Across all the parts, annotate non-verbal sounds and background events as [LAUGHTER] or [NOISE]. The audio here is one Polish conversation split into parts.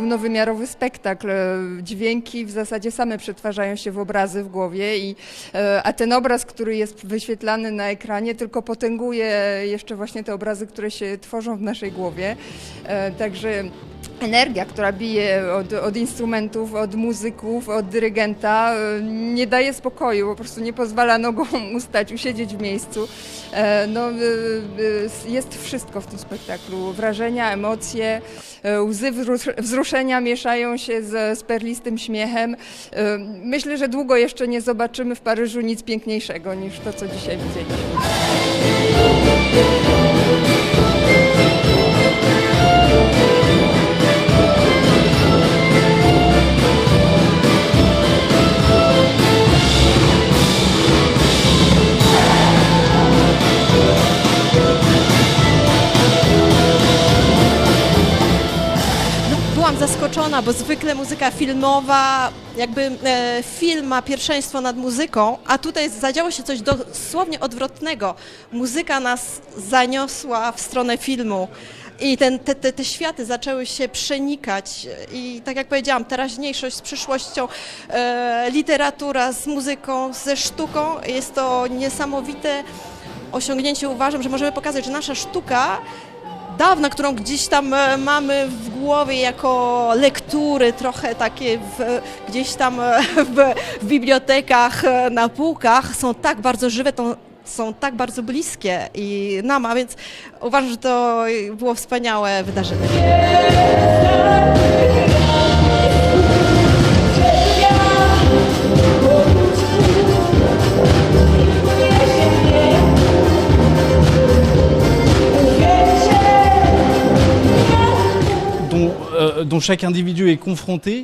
pełnowymiarowy spektakl. E, Dźwięki w zasadzie same przetwarzają się w obrazy w głowie, i, e, a ten obraz, który jest wyświetlany na ekranie, tylko potęguje jeszcze właśnie te obrazy, które się tworzą w naszej głowie. E, Także energia, która bije od, od instrumentów, od muzyków, od dyrygenta, e, nie daje spokoju, po prostu nie pozwala nogą [LAUGHS] ustać, usiedzieć w miejscu. E, No, e, jest wszystko w tym spektaklu. Wrażenia, emocje, łzy wzrusz- wzruszenia mieszają się z, z perlistym śmiechem. Myślę, że długo jeszcze nie zobaczymy w Paryżu nic piękniejszego niż to, co dzisiaj widzieliśmy. Zaskoczona, bo zwykle muzyka filmowa, jakby e, film ma pierwszeństwo nad muzyką, a tutaj zadziało się coś dosłownie odwrotnego. Muzyka nas zaniosła w stronę filmu. I ten, te, te, te światy zaczęły się przenikać i tak jak powiedziałam, teraźniejszość z przyszłością, e, literatura z muzyką, ze sztuką, jest to niesamowite osiągnięcie. Uważam, że możemy pokazać, że nasza sztuka dawna, którą gdzieś tam e, mamy w głowie jako lektury, trochę takie w, gdzieś tam e, w, w bibliotekach, e, na półkach, są tak bardzo żywe, to, są tak bardzo bliskie i nam, a więc uważam, że to było wspaniałe wydarzenie.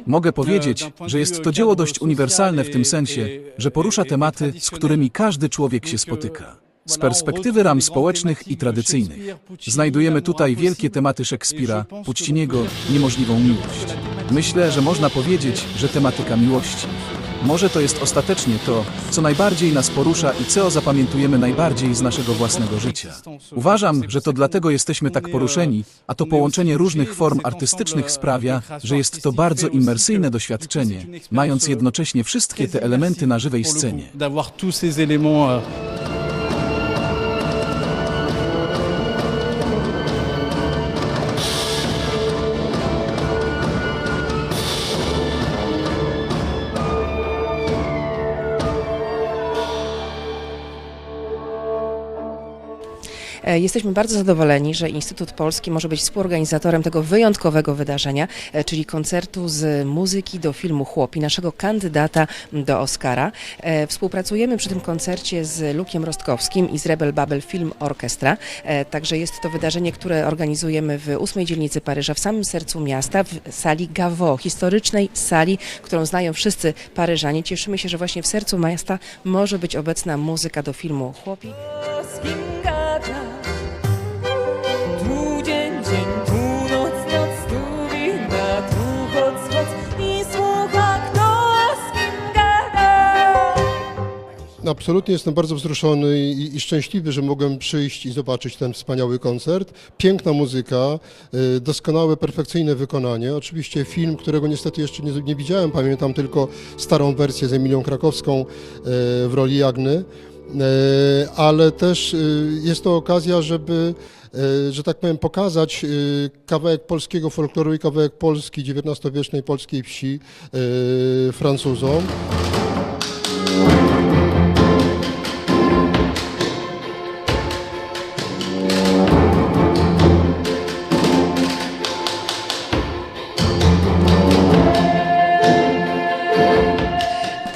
Mogę powiedzieć, że jest to dzieło dość uniwersalne w tym sensie, że porusza tematy, z którymi każdy człowiek się spotyka. Z perspektywy ram społecznych i tradycyjnych. Znajdujemy tutaj wielkie tematy Szekspira, Pucciniego, [LAUGHS] niemożliwą miłość. Myślę, że można powiedzieć, że tematyka miłości. Może to jest ostatecznie to, co najbardziej nas porusza i co zapamiętujemy najbardziej z naszego własnego życia. Uważam, że to dlatego jesteśmy tak poruszeni, a to połączenie różnych form artystycznych sprawia, że jest to bardzo immersyjne doświadczenie, mając jednocześnie wszystkie te elementy na żywej scenie. Jesteśmy bardzo zadowoleni, że Instytut Polski może być współorganizatorem tego wyjątkowego wydarzenia, e, czyli koncertu z muzyki do filmu Chłopi, naszego kandydata do Oscara. E, Współpracujemy przy tym koncercie z Lukiem Rostkowskim i z Rebel Babel Film Orchestra. E, Także jest to wydarzenie, które organizujemy w ósmej dzielnicy Paryża, w samym sercu miasta, w sali Gaveau, historycznej sali, którą znają wszyscy Paryżanie. Cieszymy się, że właśnie w sercu miasta może być obecna muzyka do filmu Chłopi. Absolutnie jestem bardzo wzruszony i, i szczęśliwy, że mogłem przyjść i zobaczyć ten wspaniały koncert. Piękna muzyka, y, doskonałe, perfekcyjne wykonanie. Oczywiście film, którego niestety jeszcze nie, nie widziałem, pamiętam tylko starą wersję z Emilią Krakowską y, w roli Jagny. Y, Ale też jest to okazja, żeby, że tak powiem, pokazać kawałek polskiego folkloru i kawałek Polski, XIX-wiecznej polskiej wsi Francuzom.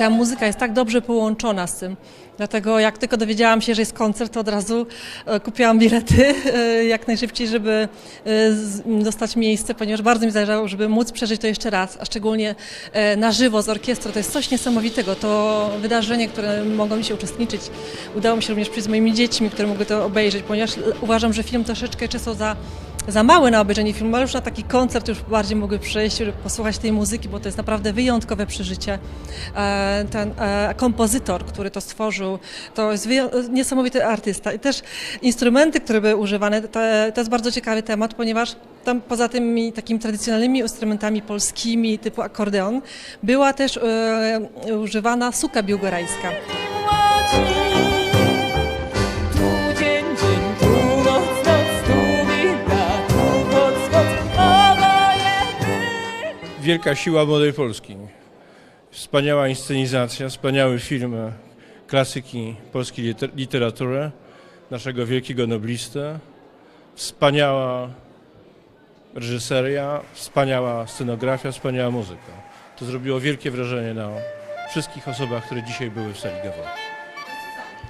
Ta muzyka jest tak dobrze połączona z tym. Dlatego jak tylko dowiedziałam się, że jest koncert, to od razu e, kupiłam bilety [LAUGHS] e, jak najszybciej, żeby e, dostać miejsce, ponieważ bardzo mi zależało, żeby móc przeżyć to jeszcze raz, a szczególnie na żywo z orkiestrą. To jest coś niesamowitego. To wydarzenie, które mogą mi się uczestniczyć. Udało mi się również przyjść z moimi dziećmi, które mogły to obejrzeć, ponieważ uważam, że film troszeczkę często za za małe na obejrzenie filmu, ale już na taki koncert już bardziej mogły przyjść, posłuchać tej muzyki, bo to jest naprawdę wyjątkowe przeżycie. E, Ten e, kompozytor, który to stworzył, to jest niesamowity artysta. I też instrumenty, które były używane, to, to jest bardzo ciekawy temat, ponieważ tam poza tymi takimi tradycjonalnymi instrumentami polskimi typu akordeon, była też e, używana suka biłgorajska. Wielka siła młodej Polski. Wspaniała inscenizacja, wspaniały film e, klasyki polskiej liter- literatury, naszego wielkiego noblistę. Wspaniała reżyseria, wspaniała scenografia, wspaniała muzyka. To zrobiło wielkie wrażenie na wszystkich osobach, które dzisiaj były w sali Gawory.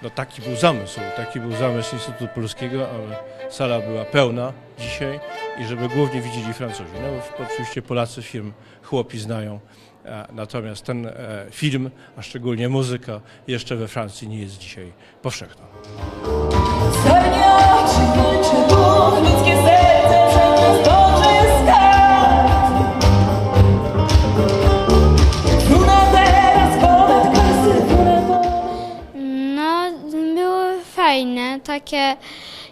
No taki był zamysł, taki był zamysł Instytutu Polskiego, aby sala była pełna dzisiaj i żeby głównie widzieli Francuzi. No oczywiście Polacy film chłopi znają, natomiast ten e, film, a szczególnie muzyka jeszcze we Francji nie jest dzisiaj powszechna. Takie,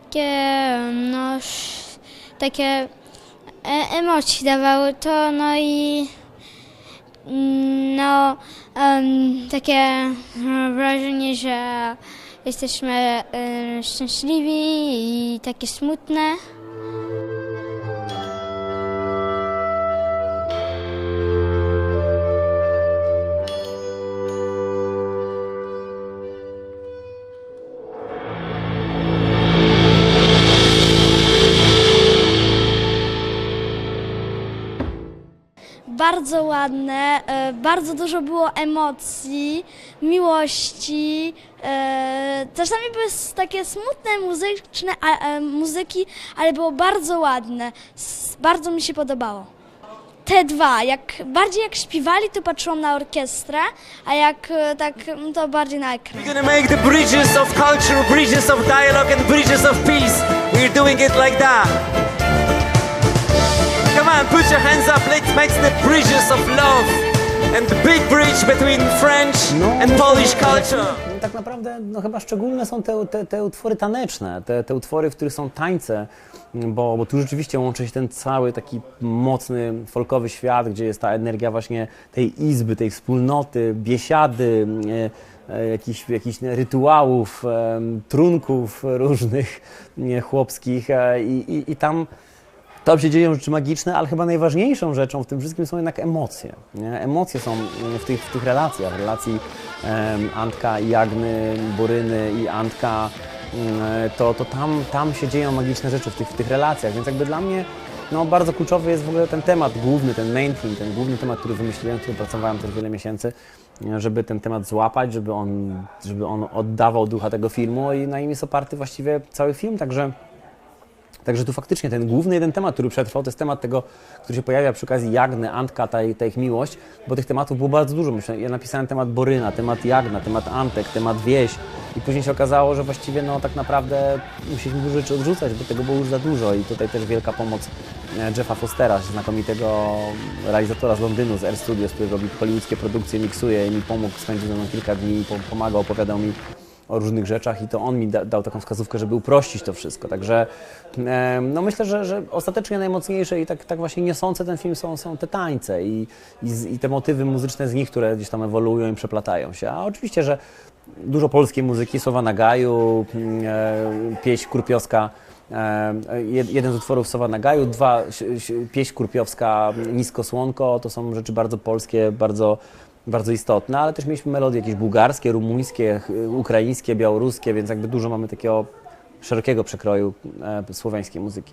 takie, no, takie e, emocji dawało to, no i mm, no, em, takie no, wrażenie, że jesteśmy szczęśliwi i takie smutne. Bardzo ładne, e, bardzo dużo było emocji, miłości. e, Czasami były s- takie smutne muzyczne e, muzyki, ale było bardzo ładne. Bardzo mi się podobało. Te dwa, jak bardziej jak śpiewali, to patrzyłam na orkiestrę, a jak e, tak, to bardziej na ekran. We're gonna make the bridges of culture, bridges of dialogue, and bridges of peace. We're doing it like that. Come on, put your hands up. Let's make the bridges of love and the big bridge between French and Polish culture. Tak naprawdę no, chyba szczególne są te, te, te utwory taneczne, te, te utwory, w których są tańce, bo, bo tu rzeczywiście łączy się ten cały taki mocny folkowy świat, gdzie jest ta energia właśnie tej izby, tej wspólnoty, biesiady, e, e, jakichś, jakichś rytuałów, trunków różnych chłopskich e, i, i, i tam tam się dzieją rzeczy magiczne, ale chyba najważniejszą rzeczą w tym wszystkim są jednak emocje. Nie? Emocje są w tych, w tych relacjach, w relacji em, Antka i Jagny, Boryny i Antka, mm, to, to tam, tam się dzieją magiczne rzeczy w tych, w tych relacjach, więc jakby dla mnie no, bardzo kluczowy jest w ogóle ten temat główny, ten main theme, ten główny temat, który wymyśliłem, który pracowałem też wiele miesięcy, żeby ten temat złapać, żeby on, żeby on oddawał ducha tego filmu i na nim jest oparty właściwie cały film, także Także tu faktycznie ten główny jeden temat, który przetrwał, to jest temat tego, który się pojawia przy okazji Jagny, Antka, ta, ta ich miłość, bo tych tematów było bardzo dużo. Myślę, ja napisałem temat Boryna, temat Jagna, temat Antek, temat Wieś i później się okazało, że właściwie no tak naprawdę musieliśmy dużo rzeczy odrzucać, bo tego było już za dużo i tutaj też wielka pomoc e, Jeffa Fostera, znakomitego realizatora z Londynu, z Air Studios, który robi hollywoodzkie produkcje, miksuje i mi pomógł, spędził ze mną kilka dni, po- pomagał, opowiadał mi o różnych rzeczach i to on mi da, dał taką wskazówkę, żeby uprościć to wszystko. Także em, no myślę, że, że ostatecznie najmocniejsze i tak, tak właśnie niosące ten film są, są te tańce i, i, z- i te motywy muzyczne z nich, które gdzieś tam ewoluują i przeplatają się. A oczywiście, że dużo polskiej muzyki, Sowa na Gaju, mm, e, pieśń kurpiowska, e, jed- jeden z utworów Sowa na Gaju, dwa, pieśń kurpiowska Nisko Słonko, to są rzeczy bardzo polskie, bardzo bardzo istotne, ale też mieliśmy melodie jakieś bułgarskie, rumuńskie, ch- ukraińskie, białoruskie, więc jakby dużo mamy takiego szerokiego przekroju e, słowiańskiej muzyki.